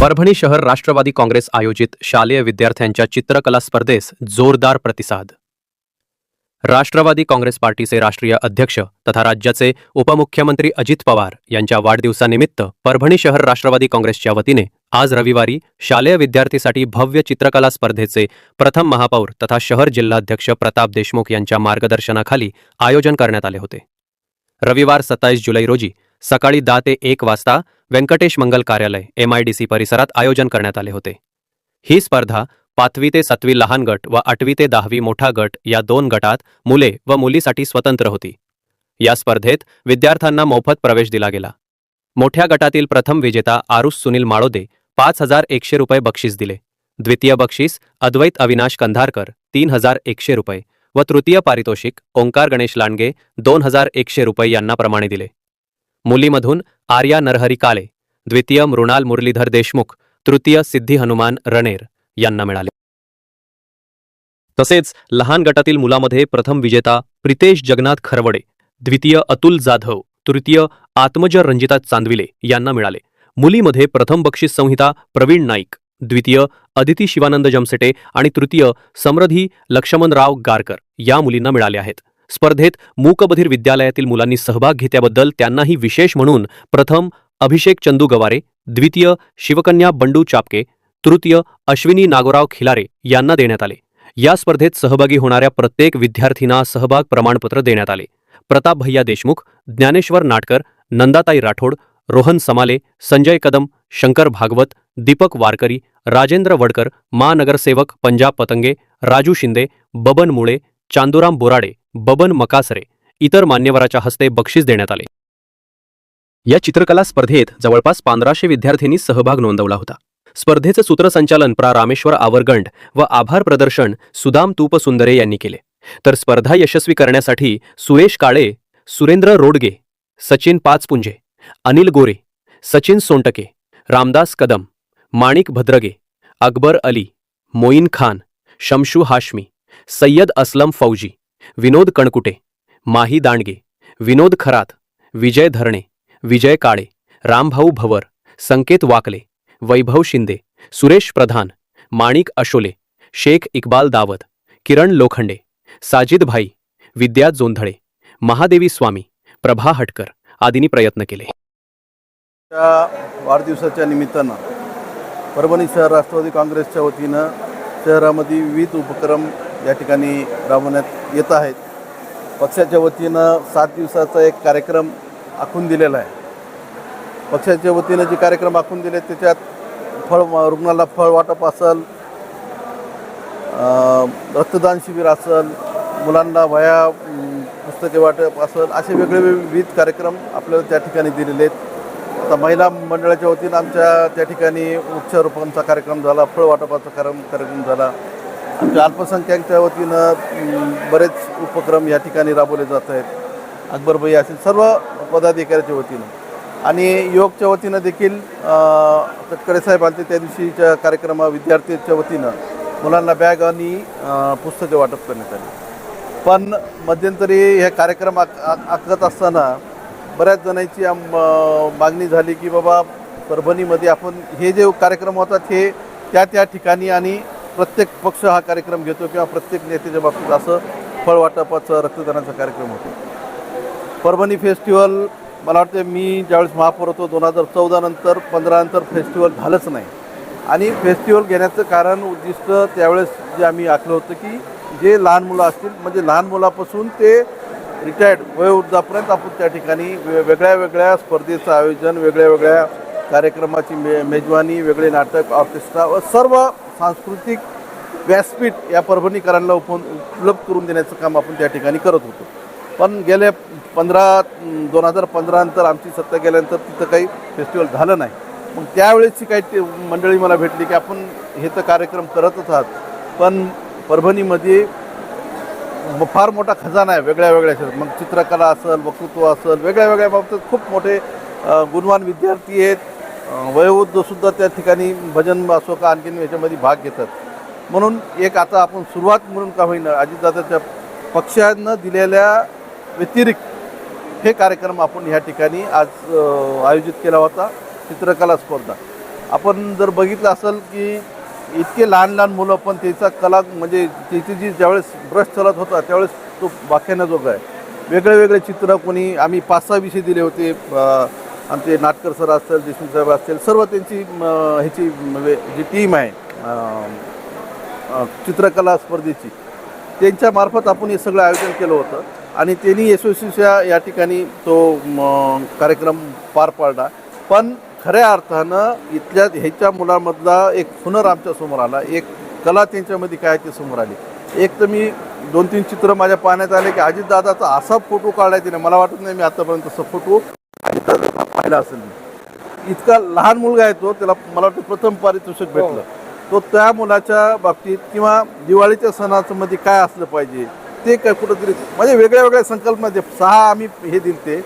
परभणी शहर राष्ट्रवादी काँग्रेस आयोजित शालेय विद्यार्थ्यांच्या चित्रकला स्पर्धेस जोरदार प्रतिसाद. राष्ट्रवादी काँग्रेस पार्टीचे राष्ट्रीय अध्यक्ष तथा राज्याचे उपमुख्यमंत्री अजित पवार यांच्या वाढदिवसानिमित्त परभणी शहर राष्ट्रवादी काँग्रेसच्या वतीने आज रविवारी शालेय विद्यार्थीसाठी भव्य चित्रकला स्पर्धेचे प्रथम महापौर तथा शहर जिल्हाध्यक्ष प्रताप देशमुख यांच्या मार्गदर्शनाखाली आयोजन करण्यात आले होते. रविवार सत्तावीस जुलै रोजी सकाळी दहा ते एक वाजता व्यंकटेश मंगल कार्यालय एमआयडीसी परिसरात आयोजन करण्यात आले होते. ही स्पर्धा पाचवी ते सातवी लहान गट व आठवी ते दहावी मोठा गट या दोन गटात मुले व मुलीसाठी स्वतंत्र होती. या स्पर्धेत विद्यार्थ्यांना मोफत प्रवेश दिला गेला. मोठ्या गटातील प्रथम विजेता आरुष सुनील माळोदे पाच हजार एकशे रुपये बक्षीस दिले. द्वितीय बक्षीस अद्वैत अविनाश कंधारकर तीन हजार एकशे रुपये व तृतीय पारितोषिक ओंकार गणेश लांडगे दोन हजार एकशे रुपये यांना प्रमाणे दिले. मुलीमधून आर्या नरहरी काळे द्वितीय मृणाल मुरलीधर देशमुख तृतीय सिद्धी हनुमान रणेर यांना मिळाले. तसेच लहान गटातील मुलामध्ये प्रथम विजेता प्रितेश जगन्नाथ खरवडे द्वितीय अतुल जाधव तृतीय आत्मज रंजिता चांदविले यांना मिळाले. मुलीमध्ये प्रथम बक्षीस संहिता प्रवीण नाईक द्वितीय अदिती शिवानंद जमसेटे आणि तृतीय समृद्धी लक्ष्मणराव गारकर या मुलींना मिळाले आहेत. स्पर्धेत मूकबधीर विद्यालयातील मुलांनी सहभाग घेतल्याबद्दल त्यांनाही विशेष म्हणून प्रथम अभिषेक चंदू गवारे द्वितीय शिवकन्या बंडू चापके तृतीय अश्विनी नागोराव खिलारे यांना देण्यात आले. या स्पर्धेत सहभागी होणाऱ्या प्रत्येक विद्यार्थींना सहभाग प्रमाणपत्र देण्यात आले. प्रताप भैया देशमुख ज्ञानेश्वर नाटकर नंदाताई राठोड रोहन समाले संजय कदम शंकर भागवत दीपक वारकरी राजेंद्र वडकर महानगरसेवक पंजाब पतंगे राजू शिंदे बबन मुळे चांदुराम बोराडे बबन मकासरे इतर मान्यवराच्या हस्ते बक्षीस देण्यात आले. या चित्रकला स्पर्धेत जवळपास पंधराशे विद्यार्थ्यांनी सहभाग नोंदवला होता. स्पर्धेचं सूत्रसंचालन प्रा. रामेश्वर आवरगंड व आभार प्रदर्शन सुदाम तुपसुंदरे यांनी केले. तर स्पर्धा यशस्वी करण्यासाठी सुरेश काळे सुरेंद्र रोडगे सचिन पाचपुंजे अनिल गोरे सचिन सोंटके रामदास कदम माणिक भद्रगे अकबर अली मोईन खान शमशू हाशमी सय्यद असलम फौजी विनोद कणकुटे माही दांडगे विनोद खरात विजय धरणे विजय काळे रामभाऊ भवर संकेत वाकले वैभव शिंदे सुरेश प्रधान माणिक अशोले शेख इक्बाल दावत किरण लोखंडे साजिद भाई विद्या जोंधळे महादेवी स्वामी प्रभा हटकर आदींनी प्रयत्न केले. त्या वाढदिवसाच्या निमित्तानं परभणी शहर राष्ट्रवादी काँग्रेसच्या वतीनं शहरामध्ये विविध उपक्रम या ठिकाणी राबवण्यात येत आहेत. पक्षाच्या वतीनं सात दिवसाचा एक कार्यक्रम आखून दिलेला आहे. पक्षाच्या वतीनं जे कार्यक्रम आखून दिले त्याच्यात फळ रुग्णाला फळ वाटप असेल रक्तदान शिबिर असेल मुलांना वया पुस्तके वाटप असेल असे वेगळे विविध कार्यक्रम आपल्याला त्या ठिकाणी दिलेले आहेत. आता महिला मंडळाच्या वतीनं आमच्या त्या ठिकाणी वृक्षारोपणचा कार्यक्रम झाला फळ वाटपाचा कार्यक्रम कार्यक्रम झाला. आमच्या अल्पसंख्याकच्या वतीनं बरेच उपक्रम या ठिकाणी राबवले जात आहेत. अकबरभाई असेल सर्व पदाधिकाऱ्याच्या वतीनं. आणि योगच्या वतीनं देखील अं, तटकरे साहेब आलते त्या दिवशीच्या कार्यक्रमा विद्यार्थ्यांच्या वतीनं. मुलांना बॅग आणि पुस्तकं पुस्तके वाटप करण्यात आली. पण मध्यंतरी हे कार्यक्रम आक आखत असताना बऱ्याच जणांची मागणी झाली की बाबा परभणीमध्ये आपण हे जे कार्यक्रम होतात हे त्या त्या ठिकाणी आणि प्रत्येक पक्ष हा कार्यक्रम घेतो किंवा प्रत्येक नेत्याच्या बाबतीत असं फळ वाटपाचं रक्तदानाचा कार्यक्रम होतो. परभणी फेस्टिवल मला वाटतं मी ज्यावेळेस महापौर होतो दोन हजार चौदा नंतर पंधरा नंतर फेस्टिवल झालंच नाही. आणि फेस्टिवल घेण्याचं कारण उद्दिष्ट त्यावेळेस जे आम्ही आखलं होतं की जे लहान मुलं असतील म्हणजे लहान मुलापासून ते रिटायर्ड वयोवृद्धापर्यंत आपण त्या ठिकाणी वे- वेगळ्या वेगळ्या स्पर्धेचं आयोजन वेगळ्या वेगळ्या कार्यक्रमाची मे मेजवानी वेगळे नाटक ऑर्केस्ट्रा व सर्व सांस्कृतिक व्यासपीठ या परभणीकरांना उप उपलब्ध करून देण्याचं काम आपण त्या ठिकाणी करत होतो. पण गेल्या पंधरा दोन हजार पंधरानंतर आमची सत्ता गेल्यानंतर तिथं काही फेस्टिवल झालं नाही. मग त्यावेळेसची काही ते मंडळी मला भेटली की आपण हे तर कार्यक्रम करतच आहात. पण परभणीमध्ये फार मोठा खजाना आहे वेगळ्या वेगळ्या क्षेत्रात मग चित्रकला असेल वक्तृत्व असेल वेगळ्या वेगळ्या बाबतीत खूप मोठे गुणवान विद्यार्थी आहेत. वयोवृद्धसुद्धा त्या ठिकाणी भजन असो का आणखीन याच्यामध्ये भाग घेतात. म्हणून एक आता आपण सुरुवात म्हणून का होईना अजितदादाच्या पक्षानं दिलेल्या व्यतिरिक्त हे कार्यक्रम आपण ह्या ठिकाणी आज आयोजित केला होता चित्रकला स्पर्धा. आपण जर बघितलं असेल की इतके लहान लहान मुलं पण त्याचा कला म्हणजे त्याची जी ज्यावेळेस ब्रश चालत होता त्यावेळेस तो वाख्यानाजोगा आहे. वेगळे वेगळे चित्र कोणी आम्ही पाच सहा विषय दिले होते आमचे नाटकर सर असतील देशमुख साहेब असतील सर्व त्यांची म, ह्याची म्हणजे जी टीम आहे चित्रकला स्पर्धेची त्यांच्यामार्फत आपण हे सगळं आयोजन केलं होतं. आणि त्यांनी एसोसिएशनच्या या ठिकाणी तो कार्यक्रम पार पाडला. पण खऱ्या अर्थानं इथल्या ह्याच्या मुलामधला एक हुनर आमच्यासमोर आला. एक कला त्यांच्यामध्ये काय ते समोर आली. एक तर मी दोन तीन चित्र माझ्या पाहण्यात आले की अजितदादाचा असा फोटो काढायचे नाही मला वाटत नाही मी आतापर्यंत फोटो पाहिला असेल मी. इतका लहान मुलगा आहे तो त्याला मला वाटतं प्रथम पारितोषिक भेटलं. तो त्या मुलाच्या बाबतीत किंवा दिवाळीच्या सणाचं मध्ये काय असलं पाहिजे ते काय कुठंतरी म्हणजे वेगळ्या वेगळ्या संकल्पना ते सहा आम्ही हे दिले ते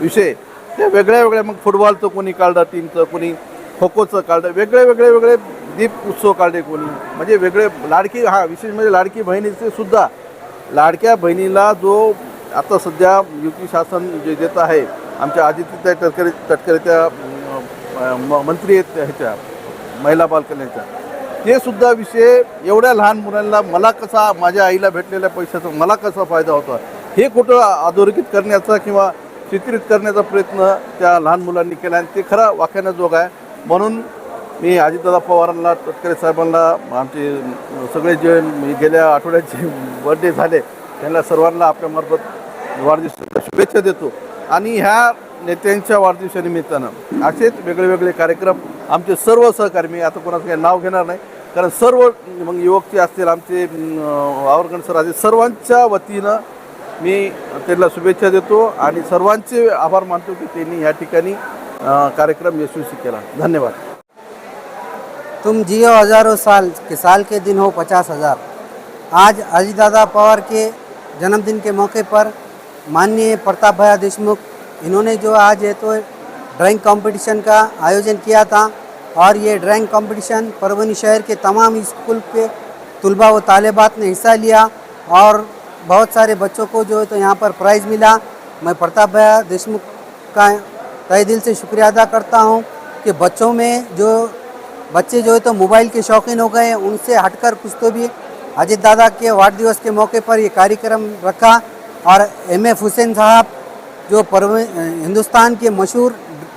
विषय. ते वेगळ्या वेगळ्या मग फुटबॉलचं कोणी काढलं टीमचं कोणी खो खोचं काढलं वेगळे वेगळे वेगळे दीप उत्सव काढले कोणी. म्हणजे वेगळे लाडकी हा विशेष म्हणजे लाडकी बहिणीचे सुद्धा लाडक्या बहिणीला जो आता सध्या युती शासन जे देत आहे आमच्या आदित्य तटकरे तटकरे त्या म- मंत्री आहेत ह्याच्या महिला बालकल्याच्या ते सुद्धा विषय एवढ्या लहान मुलांना मला कसा माझ्या आईला भेटलेल्या पैशाचा मला कसा फायदा होता? हे कुठं अधोरेखित करण्याचा किंवा चित्रित करण्याचा प्रयत्न त्या लहान मुलांनी केला आणि ते खरं जोग आहे. म्हणून मी अजितदादा पवारांना तटकरे साहेबांना आमचे सगळे जे मी गेल्या आठवड्याचे बर्थडे झाले त्यांना सर्वांना आपल्यामार्फत वाढदिवसाच्या शुभेच्छा देतो. आणि ह्या नेत्यांच्या वाढदिवसानिमित्तानं असेच वेगळे वेगळे कार्यक्रम आमचे सर्व सहकारी मी आता कोणाचं काही नाव घेणार नाही कारण सर्व मग युवक जे असतील आमचे आवरगण सर असतील सर्वांच्या वतीनं मी त्यांना शुभेच्छा देतो आणि सर्वांचे आभार मानतो की त्यांनी या ठिकाणी कार्यक्रम यशस्वी केला. धन्यवाद. तुम जियो हजारों साल के साल के दिन हो पचास हजार। आज अजीतदादा पवार के जन्मदिन के मौके पर माननीय प्रताप भैया देशमुख, इन्होंने जो आज है तो ड्राइंग कंपटीशन का आयोजन किया था और ये ड्राइंग कंपटीशन परवनी शहर के तमाम स्कूल के तलबा व तालिबात ने हिस्सा लिया और बहुत सारे बच्चों को जो है तो यहाँ पर प्राइज़ मिला। मैं प्रताप भैया देशमुख का तय दिल से शुक्रिया अदा करता हूँ कि बच्चों में जो बच्चे जो है तो मोबाइल के शौकीन हो गए उनसे हटकर कुछ तो भी अजित दादा के वार्ड दिवस के मौके पर ये कार्यक्रम रखा। और एम एफ़ हुसैन साहब, जो हिंदुस्तान के मशहूर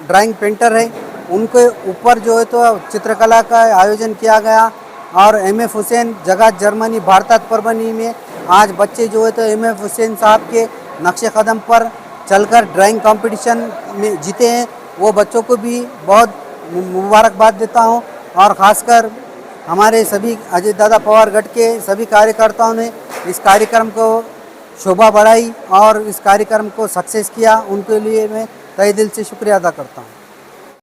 ड्राइंग पेंटर हैं, उनके ऊपर जो है तो चित्रकला का आयोजन किया गया और एम एफ़ हुसैन जगह जर्मनी भारत परभनी में आज बच्चे जो है तो एम एफ़ हुसैन साहब के नक्शे कदम पर चलकर ड्राइंग कंपटीशन में जीते हैं। वो बच्चों को भी बहुत मुबारकबाद देता हूँ और ख़ासकर हमारे सभी अजय दादा पवार गढ़ के सभी कार्यकर्ताओं ने इस कार्यक्रम को शोभा बढ़ाई और इस कार्यक्रम को सक्सेस किया। उनके लिए मैं तय दिल से शुक्रिया अदा करता हूँ।